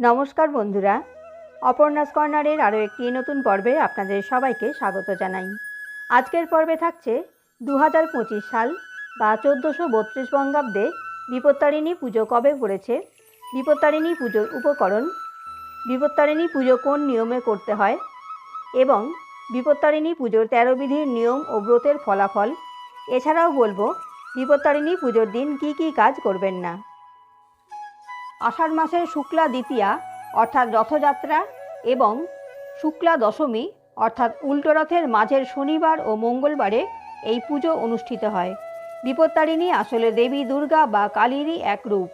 নমস্কার বন্ধুরা। অপর্ণাস কর্নারের আরও একটি নতুন পর্বে আপনাদের সবাইকে স্বাগত জানাই। আজকের পর্বে থাকছে দু হাজার পঁচিশ সাল বা চোদ্দোশো বত্রিশ বঙ্গাব্দে বিপত্তারিণী পুজো কবে পড়েছে? বিপত্তারিণী পুজোর উপকরণ, বিপত্তারিণী পুজো কোন নিয়মে করতে হয়? এবং বিপত্তারিণী পুজোর তেরো বিধির নিয়ম ও ব্রতের ফলাফল? এছাড়াও বলব, বিপত্তারিণী পুজোর দিন কি কি কাজ করবেন না? আষাঢ় মাসের শুক্লা দ্বিতীয়া, অর্থাৎ রথযাত্রা, এবং শুক্লা দশমী, অর্থাৎ উল্টো রথের মাঝের শনিবার ও মঙ্গলবারে এই পুজো অনুষ্ঠিত হয়। বিপত্তারিণী আসলে দেবী দুর্গা বা কালীরই এক রূপ।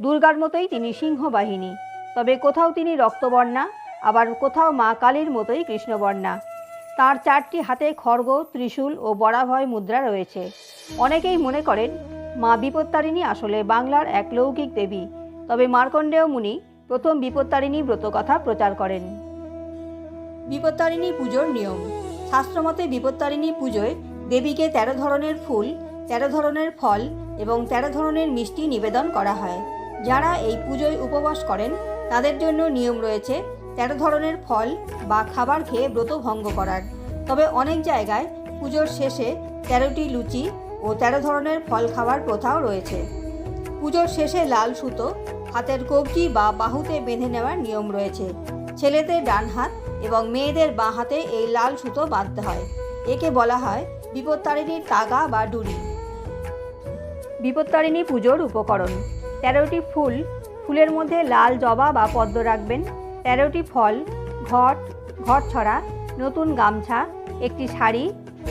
দুর্গার মতোই তিনি সিংহবাহিনী। তবে কোথাও তিনি রক্তবর্ণা, আবার কোথাও মা কালীর মতোই কৃষ্ণবর্ণা। তার চারটি হাতে খড়গ, ত্রিশূল ও বরাভয় মুদ্রা রয়েছে। অনেকেই মনে করেন, মা বিপত্তারিণী আসলে বাংলার এক লৌকিক দেবী। তবে মার্কণ্ডেয় মুনি প্রথম বিপত্তারিণী ব্রতকথা প্রচার করেন। বিপত্তারিণী পুজোর নিয়ম। শাস্ত্রমতে বিপত্তারিণী পুজোয় দেবীকে তেরো ধরনের ফুল, তেরো ধরনের ফল এবং তেরো ধরনের মিষ্টি নিবেদন করা হয়। যারা এই পুজোয় উপবাস করেন, তাদের জন্য নিয়ম রয়েছে তেরো ধরনের ফল বা খাবার খেয়ে ব্রত ভঙ্গ করার। তবে অনেক জায়গায় পুজোর শেষে তেরোটি লুচি ও তেরো ধরনের ফল খাওয়ার প্রথাও রয়েছে। পুজোর শেষে লাল সুতো হাতের কবজি বা বাহুতে বেঁধে নেওয়ার নিয়ম রয়েছে। ছেলেদের ডান হাত এবং মেয়েদের বাঁ হাতে এই লাল সুতো বাঁধতে হয়। একে বলা হয় বিপত্তারিণীর তাগা বা ডুরি। বিপত্তারিণী পুজোর উপকরণ। তেরোটি ফুল, ফুলের মধ্যে লাল জবা বা পদ্ম রাখবেন। তেরোটি ফল, ঘট ঘট ছড়া নতুন গামছা, একটি শাড়ি,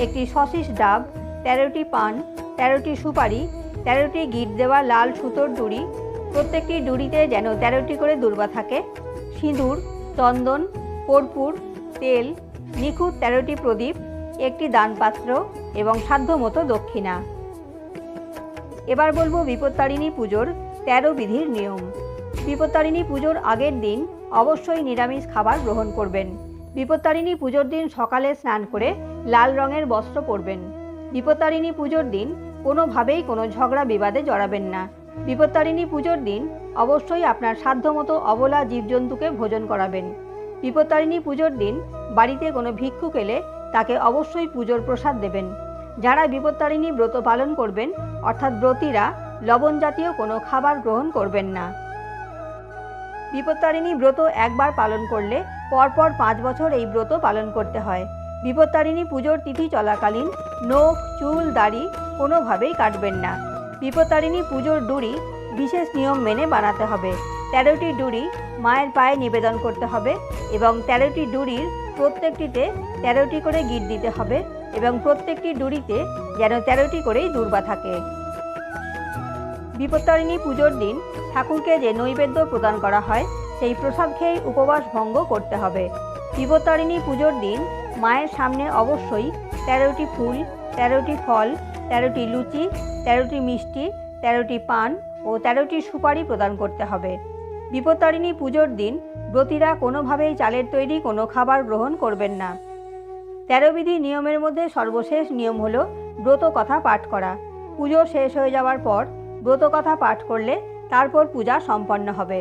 একটি সশিস ডাব, তেরোটি পান, তেরোটি সুপারি, তেরোটি গিট দেওয়া লাল সুতোর ডুরি প্রত্যেকটি ডুরিতে যেন তেরোটি করে দুর্বা থাকে। সিঁদুর, চন্দন, কর্পূর, তেল, নিখুঁত তেরোটি প্রদীপ, একটি দানপাত্র এবং সাধ্যমতো দক্ষিণা। এবার বলব বিপত্তারিণী পুজোর তেরো বিধির নিয়ম। বিপত্তারিণী পুজোর আগের দিন অবশ্যই নিরামিষ খাবার গ্রহণ করবেন। বিপত্তারিণী পুজোর দিন সকালে স্নান করে লাল রঙের বস্ত্র পরবেন। বিপত্তারিণী পুজোর দিন কোনোভাবেই কোনো ঝগড়া বিবাদে জড়াবেন না। বিপত্তারিণী পুজোর দিন অবশ্যই আপনার সাধ্যমতো অবলা জীবজন্তুকে ভোজন করাবেন। বিপত্তারিণী পুজোর দিন বাড়িতে কোনো ভিক্ষুক এলে তাকে অবশ্যই পুজোর প্রসাদ দেবেন। যারা বিপত্তারিণী ব্রত পালন করবেন, অর্থাৎ ব্রতীরা লবণ জাতীয় কোনো খাবার গ্রহণ করবেন না। বিপত্তারিণী ব্রত একবার পালন করলে পরপর পাঁচ বছর এই ব্রত পালন করতে হয়। বিপত্তারিণী পুজোর তিথি চলাকালীন নখ, চুল, দাড়ি কোনোভাবেই কাটবেন না। বিপত্তারিণী পুজোর ডুরি বিশেষ নিয়ম মেনে বানাতে হবে। তেরোটি ডুরি মায়ের পায়ে নিবেদন করতে হবে এবং তেরোটি ডুরির প্রত্যেকটিতে তেরোটি করে গিট দিতে হবে এবং প্রত্যেকটি ডুরিতে যেন তেরোটি করেই দুর্বা থাকে। বিপত্তারিণী পুজোর দিন ঠাকুরকে যে নৈবেদ্য প্রদান করা হয়, সেই প্রসাদ খেয়েই উপবাস ভঙ্গ করতে হবে। বিপত্তারিণী পুজোর দিন মায়ের সামনে অবশ্যই তেরোটি ফুল, তেরোটি ফল তেরোটি লুচি, তেরোটি মিষ্টি, তেরোটি পান ও তেরোটি সুপারি প্রদান করতে হবে। বিপত্তারিণী পুজোর দিন ব্রতীরা কোনোভাবেই চালের তৈরি কোনো খাবার গ্রহণ করবেন না। তেরো বিধি নিয়মের মধ্যে সর্বশেষ নিয়ম হলো ব্রত কথা পাঠ করা। পুজো শেষ হয়ে যাওয়ার পর ব্রত কথা পাঠ করলে তারপর পূজা সম্পন্ন হবে।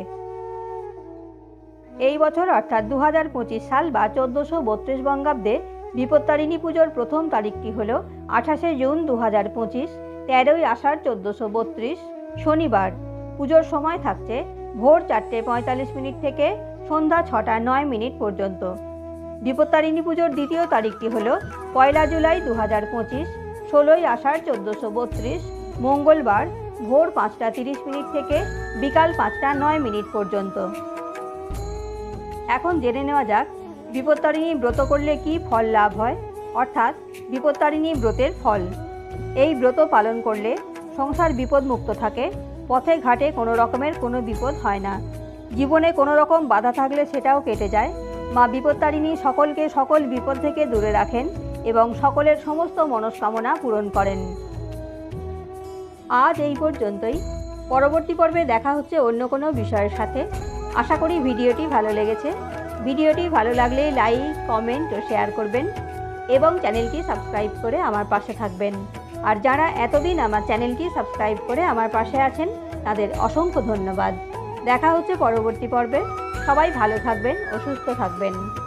এই বছর অর্থাৎ দু হাজার পঁচিশ সাল বা চোদ্দোশো বত্রিশ বঙ্গাব্দে বিপত্তারিণী পুজোর প্রথম তারিখটি হল আঠাশে জুন দু হাজার পঁচিশ, তেরোই আষাঢ় চোদ্দোশো বত্রিশ, শনিবার। পুজোর সময় থাকছে ভোর চারটে পঁয়তাল্লিশ মিনিট থেকে সন্ধ্যা ছটা নয় মিনিট পর্যন্ত। বিপত্তারিণী পুজোর দ্বিতীয় তারিখটি হল পয়লা জুলাই দু হাজার পঁচিশ, ষোলোই আষাঢ় চোদ্দোশো বত্রিশ, মঙ্গলবার ভোর পাঁচটা তিরিশ মিনিট থেকে বিকাল পাঁচটা নয় মিনিট পর্যন্ত। এখন জেনে নেওয়া যাক বিপত্তারিণী ব্রত করলে কি ফল লাভ হয়। অর্থাৎ বিপত্তারিণী ব্রতের ফল। এই ব্রত পালন করলে সংসার বিপদমুক্ত থাকে, পথে ঘাটে কোনো রকমের কোনো বিপদ হয় না। জীবনে কোনো রকম বাধা থাকলে সেটাও কেটে যায়। মা বিপত্তারিণী সকলকে সকল বিপদ থেকে দূরে রাখেন এবং সকলের সমস্ত মনস্কামনা পূরণ করেন। আজ এই পর্যন্তই। পরবর্তী পর্বে দেখা হচ্ছে অন্য কোনো বিষয়ের সাথে। আশা করি ভিডিওটি ভালো লেগেছে। ভিডিওটি ভালো লাগলে লাইক, কমেন্ট ও শেয়ার করবেন। এবং চ্যানেলটি সাবস্ক্রাইব করে আমার পাশে থাকবেন। আর যারা এতদিন আমার চ্যানেলটি সাবস্ক্রাইব করে আমার পাশে আছেন, তাদের অসংখ্য ধন্যবাদ। দেখা হচ্ছে পরবর্তী পর্বে। সবাই ভালো থাকবেন ও সুস্থ থাকবেন।